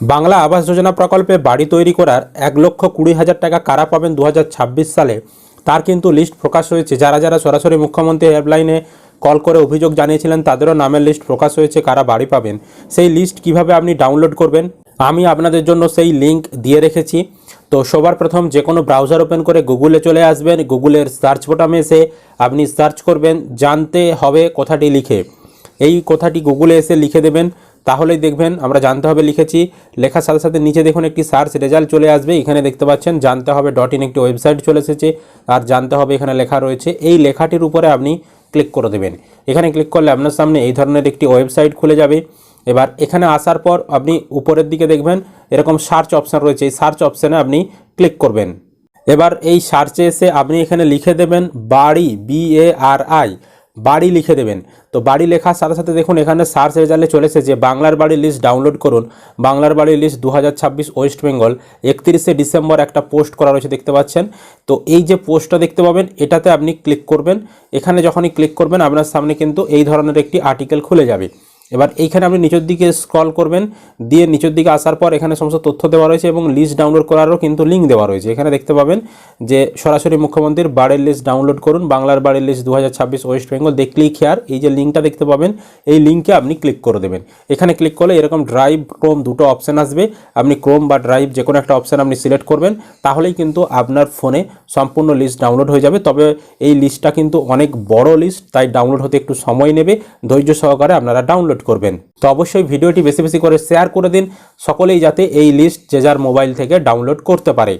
বাংলা আবাস যোজনা প্রকল্পে বাড়ি তৈরি করার এক লক্ষ কুড়ি হাজার টাকা কারা পাবেন দু হাজার ছাব্বিশ সালে? তার কিন্তু লিস্ট প্রকাশ হয়েছে। যারা যারা সরাসরি মুখ্যমন্ত্রী হেল্পলাইনে কল করে অভিযোগ জানিয়েছিলেন, তাদেরও নামের লিস্ট প্রকাশ হয়েছে কারা বাড়ি পাবেন। সেই লিস্ট কীভাবে আপনি ডাউনলোড করবেন? আমি আপনাদের জন্য সেই লিংক দিয়ে রেখেছি। তো সবার প্রথম যে কোনো ব্রাউজার ওপেন করে গুগলে চলে আসবেন। গুগলের সার্চ বোটামে এসে আপনি সার্চ করবেন, জানতে হবে কথাটি লিখে। এই কথাটি গুগলে এসে লিখে দেবেন। তাহলেই দেখবেন, আমরা জানতে হবে লিখেছি। লেখার সাথে সাথে নিচে দেখুন একটি সার্চ রেজাল্ট চলে আসবে। এখানে দেখতে পাচ্ছেন, জানতে হবে ডট ইন একটি ওয়েবসাইট চলে এসেছে আর জানতে হবে এখানে লেখা রয়েছে। এই লেখাটির উপরে আপনি ক্লিক করে দেবেন। এখানে ক্লিক করলে আপনার সামনে এই ধরনের একটি ওয়েবসাইট খুলে যাবে। এবার এখানে আসার পর আপনি উপরের দিকে দেখবেন, এরকম সার্চ অপশান রয়েছে। এই সার্চ অপশানে আপনি ক্লিক করবেন। এবার এই সার্চে এসে আপনি এখানে লিখে দেবেন বাড়ি বি এ আর আই বাড়ি লিখে দেবেন। তো বাড়ি লেখার সাথে সাথে দেখুন, এখানে সার্চ রেজাল্টে চলেছে যে বাংলার বাড়ির লিস্ট ডাউনলোড করুন। বাংলার বাড়ির লিস্ট দু হাজার ছাব্বিশ ওয়েস্ট বেঙ্গল একত্রিশে ডিসেম্বর একটা পোস্ট করা রয়েছে, দেখতে পাচ্ছেন? তো এই যে পোস্টটা দেখতে পাবেন, এটাতে আপনি ক্লিক করবেন। এখানে যখনই ক্লিক করবেন, আপনার সামনে কিন্তু এই ধরনের একটি আর্টিকেল খুলে যাবে। এবার এইখানে আপনি নিচের দিকে স্ক্রল করবেন, দিয়ে নিচের দিকে আসার পর এখানে সমস্ত তথ্য দেওয়া রয়েছে এবং লিস্ট ডাউনলোড করারও কিন্তু লিঙ্ক দেওয়া রয়েছে। এখানে দেখতে পাবেন যে সরাসরি মুখ্যমন্ত্রীর বাড়ির লিস্ট ডাউনলোড করুন, বাংলার বাড়ির লিস্ট দু হাজার ছাব্বিশ ওয়েস্ট বেঙ্গল দেখলেই খেয়ার এই যে লিঙ্কটা দেখতে পাবেন, এই লিঙ্কে আপনি ক্লিক করে দেবেন। এখানে ক্লিক করলে এরকম ড্রাইভ ক্রোম দুটো অপশান আসবে। আপনি ক্রোম বা ড্রাইভ যে কোনো একটা অপশান আপনি সিলেক্ট করবেন, তাহলেই কিন্তু আপনার ফোনে সম্পূর্ণ লিস্ট ডাউনলোড হয়ে যাবে। তবে এই লিস্টটা কিন্তু অনেক বড় লিস্ট তাই ডাউনলোড হতে একটু সময় নেবে। ধৈর্য সহকারে আপনারা ডাউনলোড করবেন। তো অবশ্যই ভিডিওটি বেশি বেশি করে শেয়ার করে দিন। সকলেই যাতে এই লিস্ট যে যার মোবাইল থেকে ডাউনলোড করতে পারে।